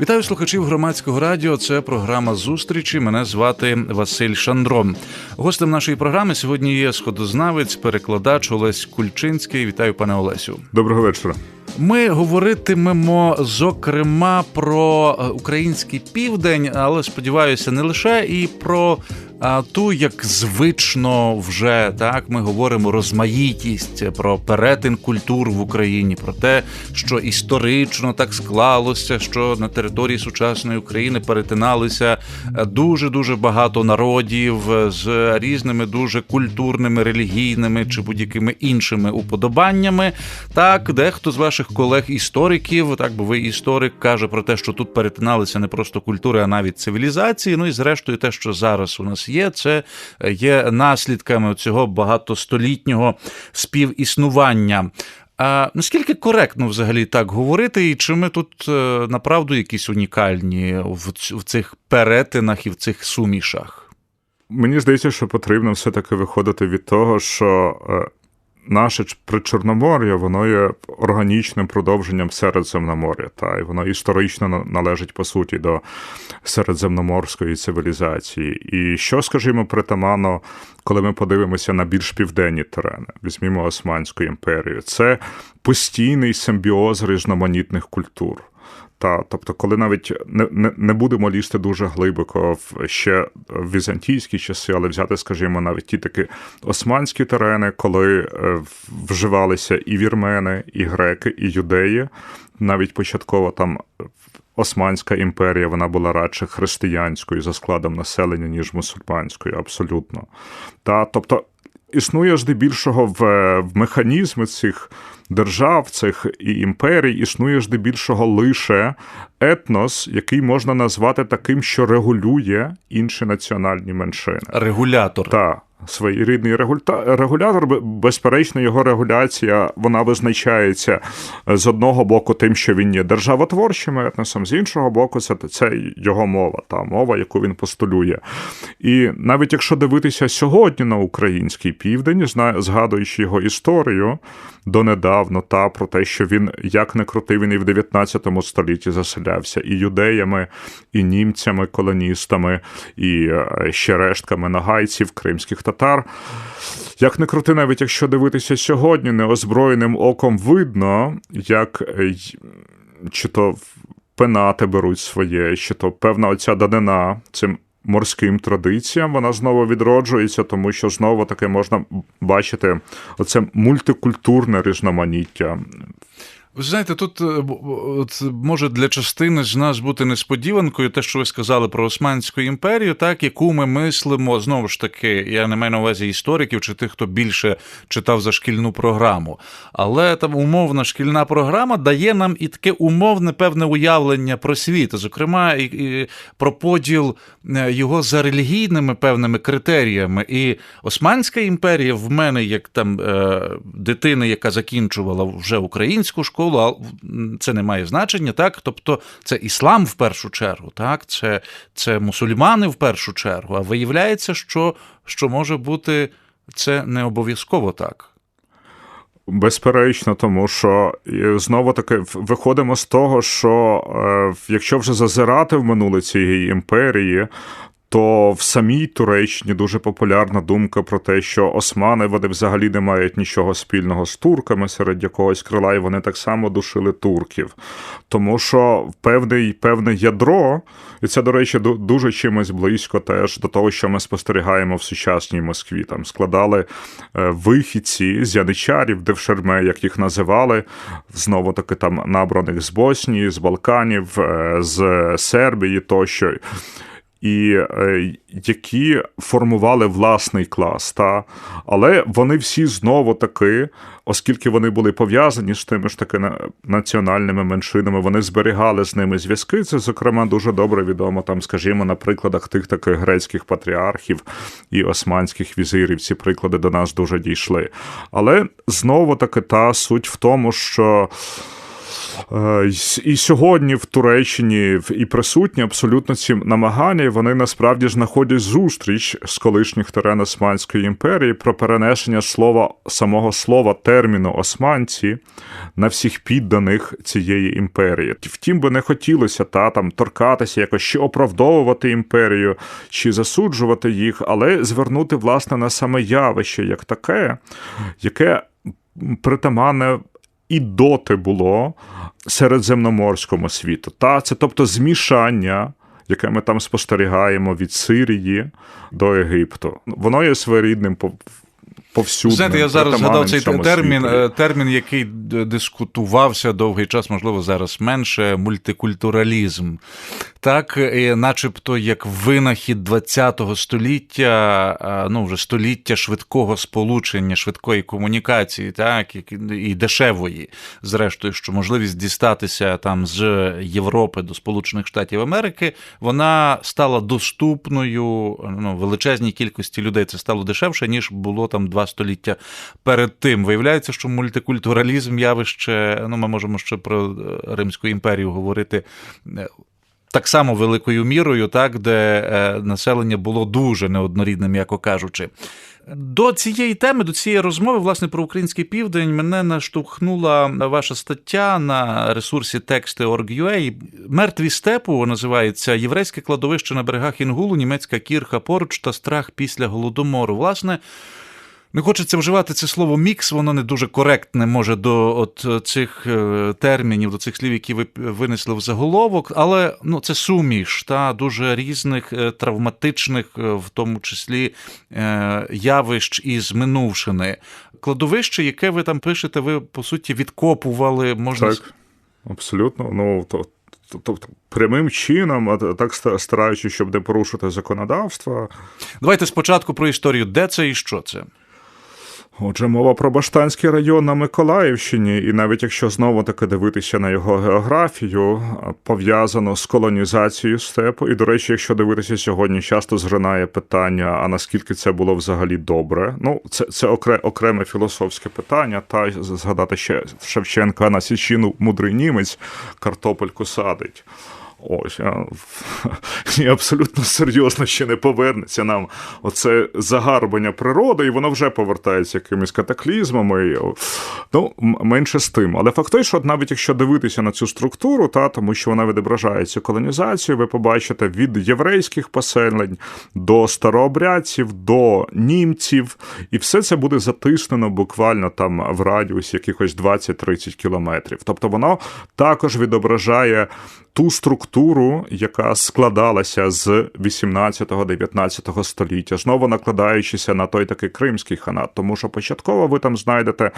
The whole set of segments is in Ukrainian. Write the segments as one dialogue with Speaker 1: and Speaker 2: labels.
Speaker 1: Вітаю слухачів громадського радіо. Це програма зустрічі. Мене звати Василь Шандром. Гостем нашої програми сьогодні є сходознавець, перекладач Олесь Кульчинський. Вітаю, пане Олесю.
Speaker 2: Доброго вечора.
Speaker 1: Ми говоритимемо зокрема про український південь, але сподіваюся, не лише і про ту, як звично вже так ми говоримо розмаїтість про перетин культур в Україні, про те, що історично так склалося, що на території сучасної України перетиналися дуже дуже багато народів з різними дуже культурними, релігійними чи будь-якими іншими уподобаннями. Так, дехто з ваших колег-істориків, так бо ви історик, каже про те, що тут перетиналися не просто культури, а навіть цивілізації. Ну і зрештою, те, що зараз у нас є, це є наслідками цього багатостолітнього співіснування. А наскільки коректно взагалі так говорити, і чи ми тут е, направду якісь унікальні в цих перетинах і в цих сумішах?
Speaker 2: Мені здається, що потрібно все-таки виходити від того, що е, наше Причорномор'я, воно є органічним продовженням Середземномор'я, та і воно історично належить по суті до середземноморської цивілізації. І що, скажімо, притаманно, коли ми подивимося на більш південні терени, візьмімо Османську імперію, це постійний симбіоз різноманітних культур. Та, тобто, коли навіть не не, не будемо лізти дуже глибоко в ще в візантійські часи, але взяти, скажімо, навіть ті такі османські терени, коли е, вживалися і вірмени, і греки, і юдеї, навіть початково там. Османська імперія вона була радше християнською за складом населення, ніж мусульманською, абсолютно. Та, Тобто існує здебільшого в, в механізми цих держав, цих і імперій існує здебільшого лише етнос, який можна назвати таким, що регулює інші національні меншини.
Speaker 1: Регулятор.
Speaker 2: Так своєрідний регулятор, безперечно, його регуляція вона визначається е, з одного боку, тим, що він є державотворчим етносом, з іншого боку, це це його мова, та мова, яку він постулює. І навіть якщо дивитися сьогодні на український південь, згадуючи його історію донедавно, та про те, що він як не крутий, він і в 19 столітті заселявся і юдеями, і німцями, колоністами, і е, ще рештками нагайців, кримських татар. Як не крути, навіть якщо дивитися сьогодні, неозброєним оком видно, як е, чи то пенати беруть своє, чи то певна оця данина цим морським традиціям, вона знову відроджується, тому що знову таки можна бачити оце мультикультурне різноманіття
Speaker 1: ви знаєте, тут е, от, може для частини з нас бути несподіванкою, те, що ви сказали про Османську імперію, так яку ми мислимо знову ж таки, я не маю на увазі істориків чи тих, хто більше читав за шкільну програму. Але там умовна шкільна програма дає нам і таке умовне певне уявлення про світ, зокрема, і, і про поділ е, його за релігійними певними критеріями. І Османська імперія в мене, як там е, дитина, яка закінчувала вже українську школу а це не має значення, так? Тобто це іслам в першу чергу, так? Це це мусульмани в першу чергу. А виявляється, що, що може бути це не обов'язково так.
Speaker 2: Безперечно, тому що знову таки виходимо з того, що е, якщо вже зазирати в минуле цієї імперії, то в самій Туреччині дуже популярна думка про те, що османи вони взагалі не мають нічого спільного з турками серед якогось крила, і вони так само душили турків. Тому що певне, певне ядро, і це, до речі, дуже чимось близько теж до того, що ми спостерігаємо в сучасній Москві. Там складали е, вихідці з яничарів, девшерме, як їх називали, знову таки там набраних з Боснії, з Балканів, е, з Сербії тощо і е, які формували власний клас. Та? Але вони всі знову таки, оскільки вони були пов'язані з тими ж таки національними меншинами, вони зберігали з ними зв'язки. Це, зокрема, дуже добре відомо, там, скажімо, на прикладах тих таких грецьких патріархів і османських візирів. Ці приклади до нас дуже дійшли. Але знову таки та суть в тому, що. Е, і сьогодні в Туреччині і присутні абсолютно ці намагання, і вони насправді знаходять зустріч з колишніх терен Османської імперії про перенесення слова самого слова терміну османці на всіх підданих цієї імперії. Втім, би не хотілося та там торкатися, якось чи оправдовувати імперію, чи засуджувати їх, але звернути власне на саме явище як таке, яке притаманне і доти було середземноморському світу. Та це тобто змішання. Яке ми там спостерігаємо від Сирії до Єгипту, воно є своєрідним повсюдно.
Speaker 1: Знаєте, я зараз згадав цей термін, світі. Е, термін, який дискутувався довгий час, можливо, зараз менше мультикультуралізм. Так, і начебто як винахід ХХ століття, ну вже століття швидкого сполучення, швидкої комунікації, так і дешевої, зрештою, що можливість дістатися там з Європи до Сполучених Штатів Америки, вона стала доступною ну, величезній кількості людей. Це стало дешевше, ніж було там два століття перед тим. Виявляється, що мультикультуралізм явище, ну ми можемо ще про е, Римську імперію говорити. Е, так само великою мірою, так, де е, населення було дуже неоднорідним, м'яко кажучи. До цієї теми, до цієї розмови, власне, про український південь мене наштовхнула ваша стаття на ресурсі тексти.org.ua. Мертві степу називається Єврейське кладовище на берегах Інгулу, німецька кірха поруч та страх після голодомору. Власне. Не хочеться вживати це слово мікс, воно не дуже коректне може до от цих е, термінів, до цих слів, які ви винесли в заголовок, але ну, це суміш та дуже різних е, травматичних, е, в тому числі явищ із минувшини. Кладовище, яке ви там пишете, ви по суті відкопували, можна
Speaker 2: так, абсолютно. Ну то. Тобто прямим чином, а так стараючись, щоб не порушити законодавство.
Speaker 1: Давайте спочатку про історію, де це і що це.
Speaker 2: Отже, мова про Баштанський район на Миколаївщині, і навіть якщо знову таки дивитися на його географію, пов'язано з колонізацією степу. І, до речі, якщо дивитися сьогодні, часто згринає питання: а наскільки це було взагалі добре? Ну, це це окреме філософське питання. Та згадати ще Шевченка на Січину мудрий німець картопельку садить. Ось і абсолютно серйозно ще не повернеться нам оце загарбання природи, і воно вже повертається якимись катаклізмами. Ну, менше з тим. Але факт той, що навіть якщо дивитися на цю структуру, та тому що вона відображає цю колонізацію, ви побачите від єврейських поселень до старообрядців, до німців, і все це буде затиснено буквально там в радіусі якихось 20-30 кілометрів. Тобто воно також відображає ту структуру, яка складалася з 18-19 століття, знову накладаючися на той такий кримський ханат, тому що початково ви там знайдете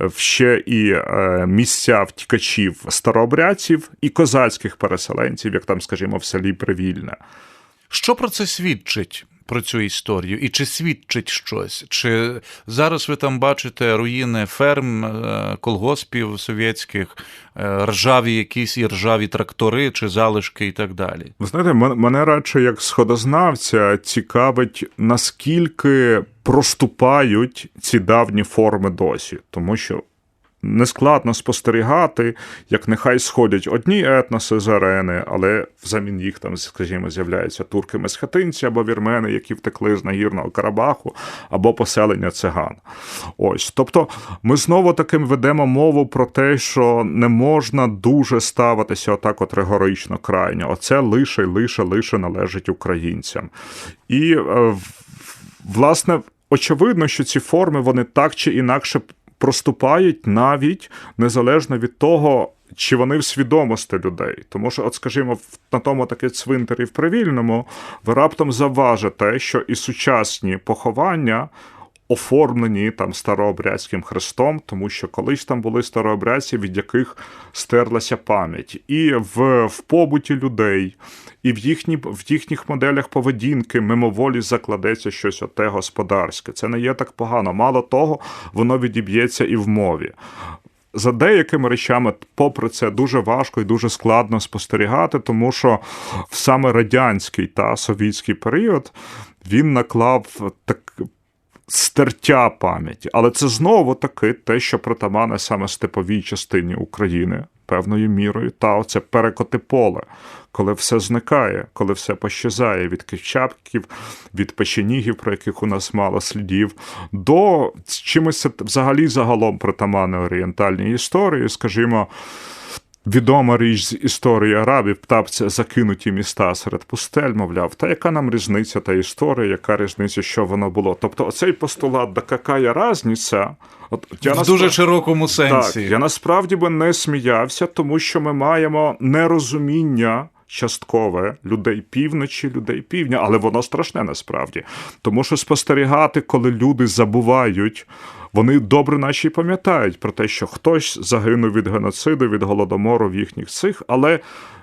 Speaker 2: е, ще і е, місця втікачів старообрядців і козацьких переселенців, як там, скажімо, в селі Привільне.
Speaker 1: Що про це свідчить? Про цю історію, і чи свідчить щось? Чи зараз ви там бачите руїни ферм, е, колгоспів совєтських, е, ржаві якісь і ржаві трактори, чи залишки, і так далі?
Speaker 2: Ви знаєте, мене радше як сходознавця цікавить, наскільки проступають ці давні форми досі, тому що нескладно спостерігати, як нехай сходять одні етноси з арени, але взамін їх там, скажімо, з'являються турки месхетинці або вірмени, які втекли з нагірного Карабаху, або поселення циган. Ось. Тобто ми знову таким ведемо мову про те, що не можна дуже ставитися отак от ригорично крайньо. Оце лише лише лише належить українцям. І, е, власне, очевидно, що ці форми вони так чи інакше проступають навіть незалежно від того, чи вони в свідомості людей. Тому що, от, скажімо, на тому таки цвинтарі в Привільному ви раптом заважите, що і сучасні поховання. Оформлені там старообрядським хрестом, тому що колись там були старообрядці, від яких стерлася пам'ять, і в в побуті людей, і в їхні, в їхніх моделях поведінки мимоволі закладеться щось оте господарське. Це не є так погано. Мало того, воно відіб'ється і в мові. За деякими речами, попри це, дуже важко і дуже складно спостерігати, тому що в саме радянський та совітський період він наклав так. Стертя пам'яті, але це знову таки те, що притамане саме степовій частині України певною мірою, та оце перекоти поле, коли все зникає, коли все пощазає від ківчатків, від печенігів, про яких у нас мало слідів, до чимось взагалі загалом притаманне орієнтальній історії, скажімо. Відома річ з історії арабів, птапці закинуті міста серед пустель, мовляв, та яка нам різниця та історія, яка різниця, що воно було. Тобто, оцей постулат, да какая разниця, от я
Speaker 1: В
Speaker 2: насправ-
Speaker 1: дуже широкому сенсі.
Speaker 2: так, я насправді би не сміявся, тому що ми маємо нерозуміння. Часткове людей півночі, людей півдня, але воно страшне насправді. Тому що спостерігати, коли люди забувають, вони добре наче пам'ятають про те, що хтось загинув від геноциду, від голодомору в їхніх цих, але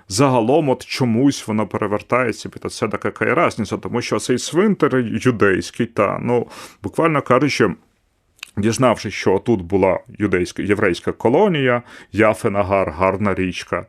Speaker 2: загалом от чомусь воно перевертається під оце така і разниця, тому що цей цвинтар юдейський, та ну буквально кажучи. Дізнавшись, що тут була юдейська єврейська колонія, Яфенагар, гарна річка.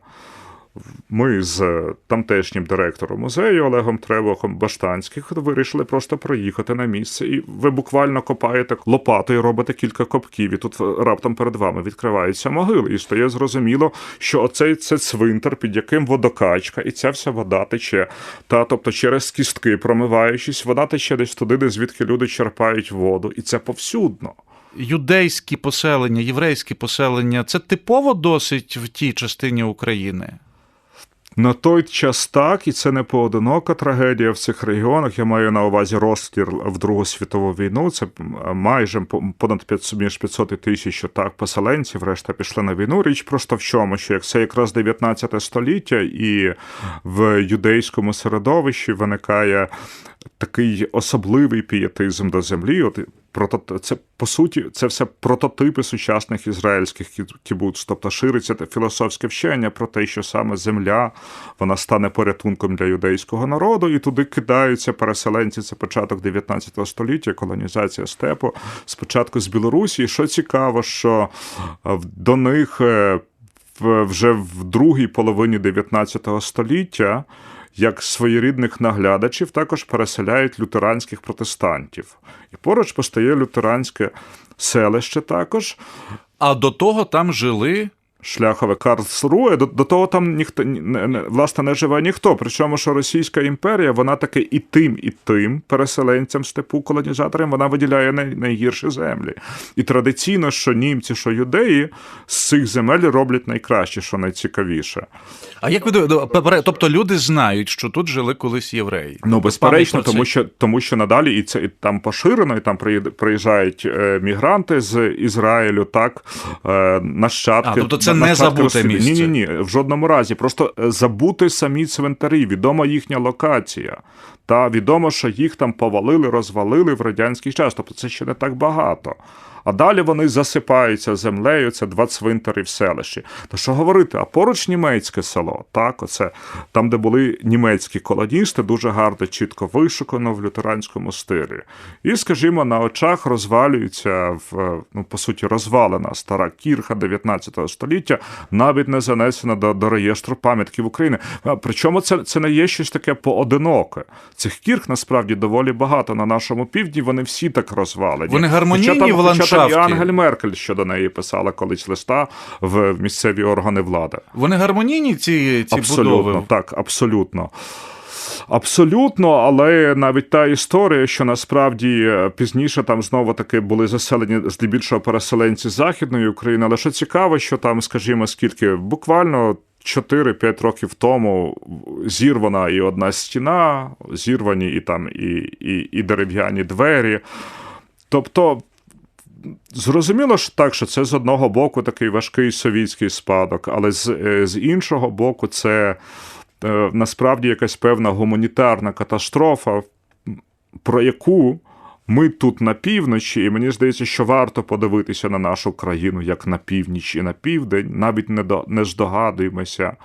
Speaker 2: Ми з тамтешнім директором музею Олегом Тревохом Баштанських вирішили просто проїхати на місце. І ви буквально копаєте лопатою, робите кілька копків, і тут раптом перед вами відкриваються могили. І стає зрозуміло, що оцей це цвинтар, під яким водокачка, і ця вся вода тече. Та тобто через кістки, промиваючись, вода тече десь туди, де звідки люди черпають воду, і це повсюдно.
Speaker 1: Юдейські поселення, єврейські поселення це типово досить в тій частині України.
Speaker 2: На той час так, і це не поодинока трагедія в цих регіонах. Я маю на увазі розстріл в Другу світову війну. Це майже понад 500, між 500 тисяч так поселенців. Решта пішли на війну. Річ просто в чому, що як це якраз 19 століття, і в юдейському середовищі виникає такий особливий пієтизм до землі. От це по суті це все прототипи сучасних ізраїльських кібуц. Тобто шириться філософське вчення про те, що саме земля вона стане порятунком для юдейського народу, і туди кидаються переселенці. Це початок 19 століття, колонізація степу. Спочатку з Білорусі. І що цікаво, що до них вже в другій половині 19 століття як своєрідних наглядачів також переселяють лютеранських протестантів. І поруч постає лютеранське селище також.
Speaker 1: А до того там жили.
Speaker 2: Шляхове Карлсруе, до, до того там ніхто не, не, власне не живе ніхто. Причому, що Російська імперія, вона таки і тим, і тим переселенцям степу колонізаторам вона виділяє най, найгірші землі. І традиційно, що німці, що юдеї з цих земель роблять найкраще, що найцікавіше.
Speaker 1: А як ви думаєте, тобто люди знають, що тут жили колись євреї?
Speaker 2: Ну безперечно, тому що тому, що надалі і це і там поширено, і там приїжджають е, мігранти з Ізраїлю, так е, нащадки.
Speaker 1: А, тобто це не забуте місце.
Speaker 2: Ні, ні, ні, в жодному разі. Просто забути самі цвинтарі, відома їхня локація. Та відомо, що їх там повалили, розвалили в радянський час. Тобто це ще не так багато. А далі вони засипаються землею, це два цвинтари в селищі. Та що говорити? А поруч німецьке село, так, оце там, де були німецькі колоністи, дуже гарно, чітко вишукано в лютеранському стилі. І, скажімо, на очах розвалюється в ну, по суті, розвалена стара кірха 19 століття, навіть не занесена до, до реєстру пам'ятків України. Причому це, це не є щось таке поодиноке. Цих кірх насправді доволі багато на нашому півдні. Вони всі так розвалені.
Speaker 1: Вони гармонійні в ландшафті.
Speaker 2: І Ангель Меркель щодо неї писала колись листа в місцеві органи влади.
Speaker 1: Вони гармонійні ці ці
Speaker 2: абсолютно,
Speaker 1: будови?
Speaker 2: Так, абсолютно. Абсолютно, але навіть та історія, що насправді пізніше там знову таки були заселені здебільшого переселенці з Західної України. Але що цікаво, що там, скажімо, скільки буквально 4-5 років тому зірвана і одна стіна, зірвані і там і, і, і дерев'яні двері. Тобто. Зрозуміло ж так, що це з одного боку такий важкий совітський спадок, але з, з іншого боку, це е, насправді якась певна гуманітарна катастрофа, про яку ми тут на півночі, і мені здається, що варто подивитися на нашу країну як на північ і на південь, навіть не, до, не здогадуємося,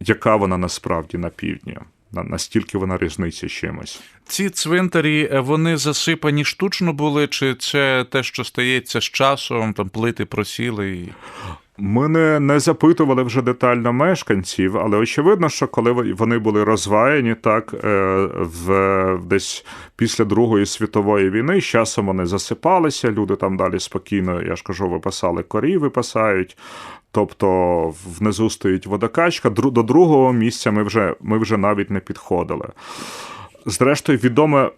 Speaker 2: яка вона насправді на півдні. Настільки вона різниця чимось.
Speaker 1: Ці цвинтарі вони засипані штучно були, чи це те, що стається з часом, там плити просіли?
Speaker 2: Ми не, не запитували вже детально мешканців, але очевидно, що коли вони були розваяні так е, в десь після Другої світової війни, з часом вони засипалися, люди там далі спокійно, я ж кажу, випасали корів, випасають. Тобто внизу стоїть водокачка. До другого місця ми вже ми вже навіть не підходили. Зрештою, відоме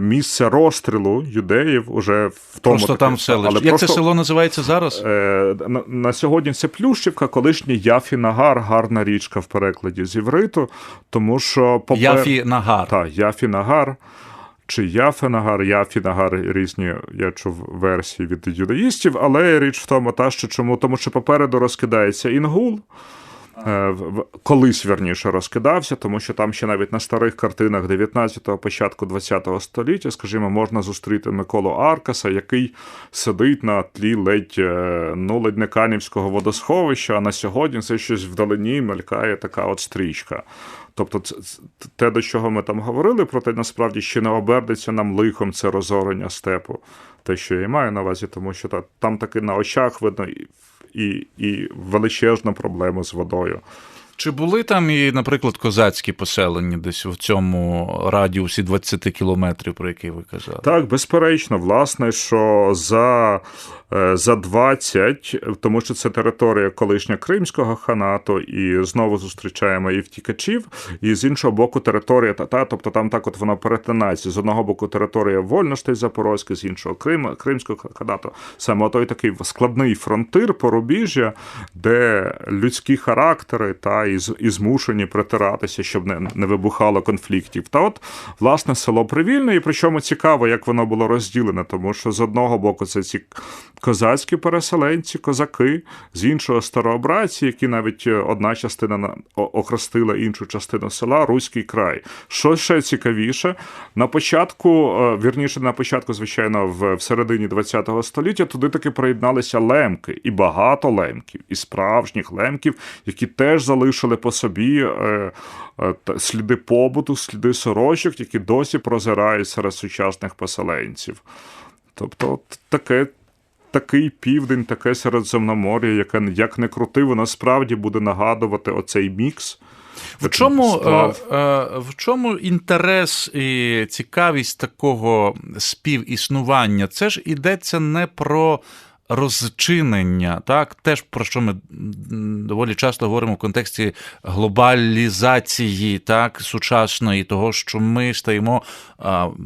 Speaker 2: місце розстрілу юдеїв уже в тому
Speaker 1: Просто там селище. Але Як просто, це село називається зараз?
Speaker 2: Е, на, на сьогодні це Плющівка, колишній Яфі-Нагар, гарна річка в перекладі з івриту, тому що
Speaker 1: попер... Яфі-Нагар.
Speaker 2: Так, Яфі-Нагар. Чи Яфенагар, Яфінагар різні, я чув версії від юдаїстів, але річ в тому, та що чому, тому що попереду розкидається інгул. Е, колись верніше розкидався, тому що там ще навіть на старих картинах 19-го, початку 20-го століття, скажімо, можна зустріти Миколу Аркаса, який сидить на тлі ледь е, ну, ледь не канівського водосховища, а на сьогодні це щось вдалині мелькає така от стрічка. Тобто, те, до чого ми там говорили, проте насправді ще не обернеться нам лихом це розорення степу, те, що я маю на увазі, тому що там таки на очах видно і, і величезна проблема з водою.
Speaker 1: Чи були там і, наприклад, козацькі поселення десь в цьому радіусі 20 кілометрів, про який ви казали?
Speaker 2: Так, безперечно, власне, що за Е, за 20, тому що це територія колишня Кримського ханату, і знову зустрічаємо і втікачів, і з іншого боку, територія та, тобто там так от воно перетинається. З одного боку, територія Вольноштей Запорозька, з іншого Крим, Кримського ханату. Саме той такий складний фронтир порубіжжя, де людські характери та і, і змушені притиратися, щоб не, не вибухало конфліктів. Та от, власне, село Привільне, і причому цікаво, як воно було розділене, тому що з одного боку це ці козацькі переселенці, козаки, з іншого старообраці, які навіть е, одна частина охрестила іншу частину села Руський край. Що ще цікавіше, на початку, е, вірніше, на початку, звичайно, в середині ХХ століття туди таки приєдналися лемки, і багато лемків, і справжніх лемків, які теж залишили по собі е, сліди побуту, сліди сорочок, які досі прозирають серед сучасних поселенців. Тобто, от таке такий південь, таке Середземномор'я, яке як не крути, воно справді буде нагадувати оцей мікс.
Speaker 1: В чому е, е, в чому інтерес і цікавість такого співіснування? Це ж йдеться не про розчинення, так, теж про що ми доволі часто говоримо в контексті глобалізації, так, сучасної, того, що ми стаємо,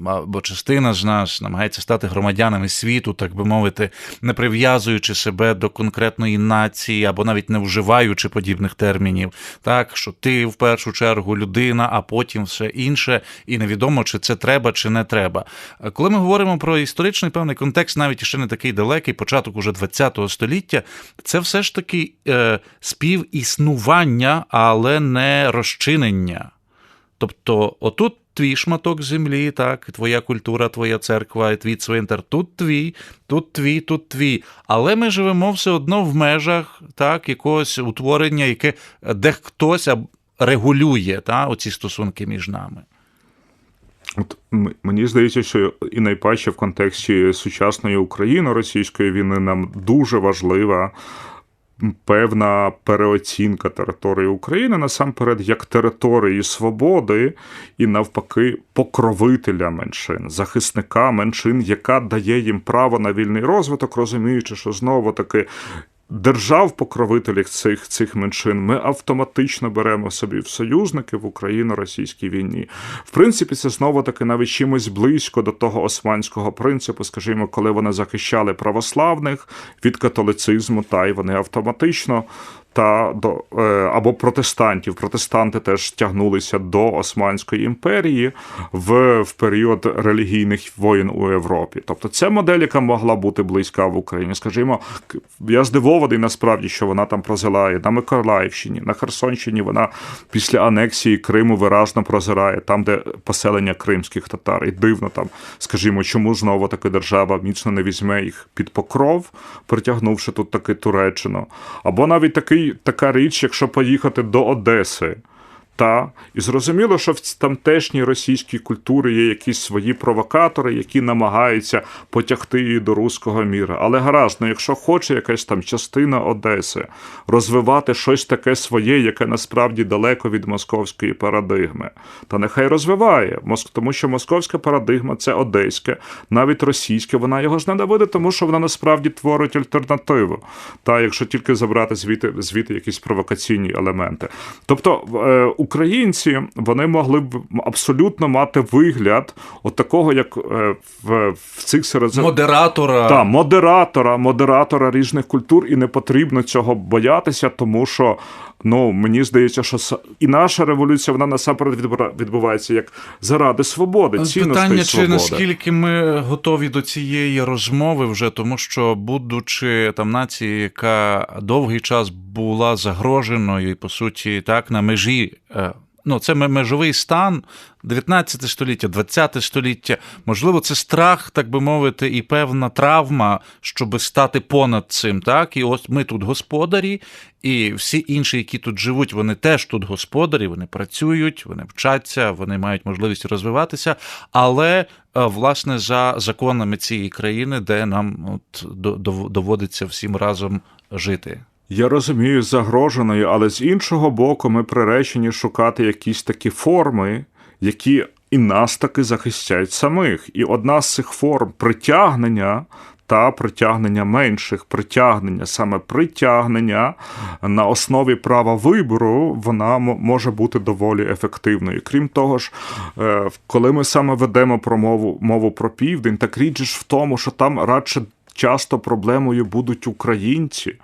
Speaker 1: або частина з нас намагається стати громадянами світу, так би мовити, не прив'язуючи себе до конкретної нації, або навіть не вживаючи подібних термінів, так, що ти в першу чергу людина, а потім все інше, і невідомо, чи це треба, чи не треба. Коли ми говоримо про історичний певний контекст, навіть ще не такий далекий, початок початок уже ХХ століття, це все ж таки е, співіснування, але не розчинення. Тобто, отут твій шматок землі, так, твоя культура, твоя церква, твій цвинтар, тут твій, тут твій, тут твій. Але ми живемо все одно в межах так, якогось утворення, яке де хтось регулює та, оці стосунки між нами.
Speaker 2: От Мені здається, що і найпаче в контексті сучасної України російської війни нам дуже важлива певна переоцінка території України насамперед як території свободи і навпаки покровителя меншин, захисника меншин, яка дає їм право на вільний розвиток, розуміючи, що знову таки держав-покровителів цих цих меншин ми автоматично беремо собі в союзники в Україно-російській війні. В принципі, це знову таки навіть чимось близько до того османського принципу, скажімо, коли вони захищали православних від католицизму, та й вони автоматично та до е, або протестантів. Протестанти теж тягнулися до Османської імперії в в період релігійних воєн у Європі. Тобто, це модель, яка могла бути близька в Україні. Скажімо, я здивований насправді, що вона там прозирає на Миколаївщині, на Херсонщині. Вона після анексії Криму виразно прозирає там, де поселення кримських татар. І дивно там, скажімо, чому знову таки держава міцно не візьме їх під покров, притягнувши тут таки Туреччину, або навіть такий така річ, якщо поїхати до Одеси. Та і зрозуміло, що в тамтешній російській культурі є якісь свої провокатори, які намагаються потягти її до руського міра. Але гаразд, ну якщо хоче якась там частина Одеси розвивати щось таке своє, яке насправді далеко від московської парадигми, та нехай розвиває. Тому що московська парадигма це одеське, навіть російське, вона його зненавидить, тому що вона насправді творить альтернативу. Та якщо тільки забрати звідти, звідти якісь провокаційні елементи. Тобто е, українці вони могли б абсолютно мати вигляд от такого, як е, в, в цих серед
Speaker 1: Модератора.
Speaker 2: Та, модератора, модератора різних культур, і не потрібно цього боятися, тому що ну мені здається, що і наша революція вона насамперед відбувається як заради свободи, цінностей
Speaker 1: Питання, чи
Speaker 2: свободи.
Speaker 1: наскільки ми готові до цієї розмови вже, тому що, будучи там нації, яка довгий час була загроженою і по суті так на межі. Ну, це ме- межовий стан 19 століття, 20 століття. Можливо, це страх, так би мовити, і певна травма, щоб стати понад цим. Так, і ось ми тут господарі, і всі інші, які тут живуть, вони теж тут господарі, вони працюють, вони вчаться, вони мають можливість розвиватися, але е, власне за законами цієї країни, де нам от до- доводиться всім разом жити.
Speaker 2: Я розумію загроженою, але з іншого боку, ми приречені шукати якісь такі форми, які і нас таки захистять самих. І одна з цих форм притягнення. Та притягнення менших, притягнення, саме притягнення на основі права вибору, вона може бути доволі ефективною. Крім того ж, е, коли ми саме ведемо про мову, мову про південь, так річ ж в тому, що там радше часто проблемою будуть українці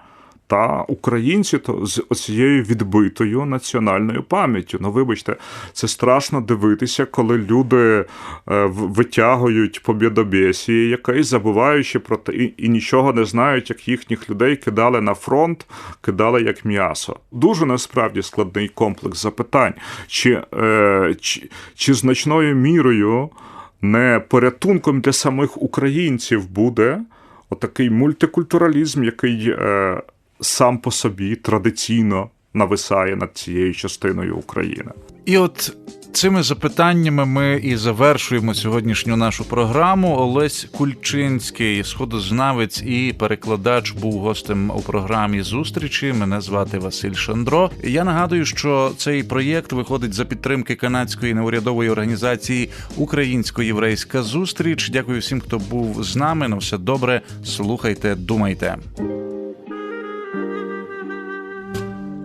Speaker 2: та українці то з оцією відбитою національною пам'яттю. Ну, вибачте, це страшно дивитися, коли люди е, витягують побєдобєсії якесь, забуваючи про те і, і нічого не знають, як їхніх людей кидали на фронт, кидали як м'ясо. Дуже насправді складний комплекс запитань, чи, е, чи, чи значною мірою не порятунком для самих українців буде отакий мультикультуралізм, який е, сам по собі традиційно нависає над цією частиною України.
Speaker 1: І от цими запитаннями ми і завершуємо сьогоднішню нашу програму. Олесь Кульчинський, сходознавець і перекладач, був гостем у програмі зустрічі. Мене звати Василь Шандро. Я нагадую, що цей проєкт виходить за підтримки канадської неурядової організації Українсько-єврейська зустріч. Дякую всім, хто був з нами. На все добре. Слухайте, думайте.